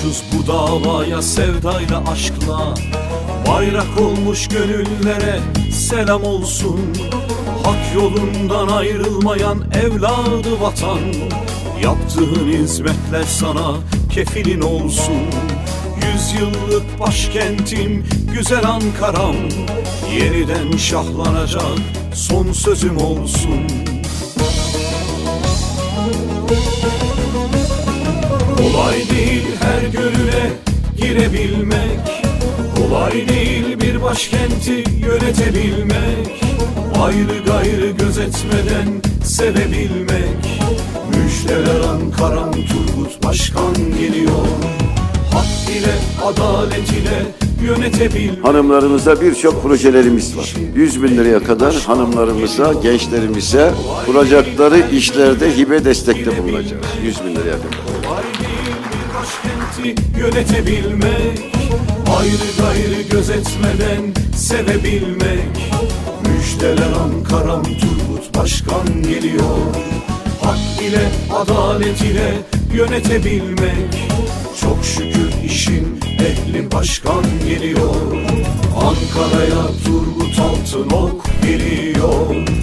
Sevdayla sevdayla aşkla. Bayrak olmuş gönüllere selam olsun. Hak yolundan ayrılmayan evladı vatan. Yaptığın hizmetler sana kefilin olsun. Yüzyıllık başkentim güzel Ankara'm. Yeniden şahlanacak son sözüm olsun Kolay değil her gönüle girebilmek. Kolay değil bir başkenti yönetebilmek. Ayrı gayrı gözetmeden sevebilmek. Müjdeler Ankara'm Turgut Başkan geliyor. Hak ile adalet ile yönetebilmek Hanımlarımıza birçok projelerimiz var. 100 bin liraya kadar hanımlarımıza, gençlerimize kuracakları işlerde hibe destekte bulunacağız. 100 bin liraya kadar. Yönetebilmek Ayrı gayrı gözetmeden sevebilmek Müjdeler Ankara'm Turgut Başkan geliyor Hak ile adalet ile yönetebilmek başkan geliyor. Ankara'ya Turgut Altınok geliyor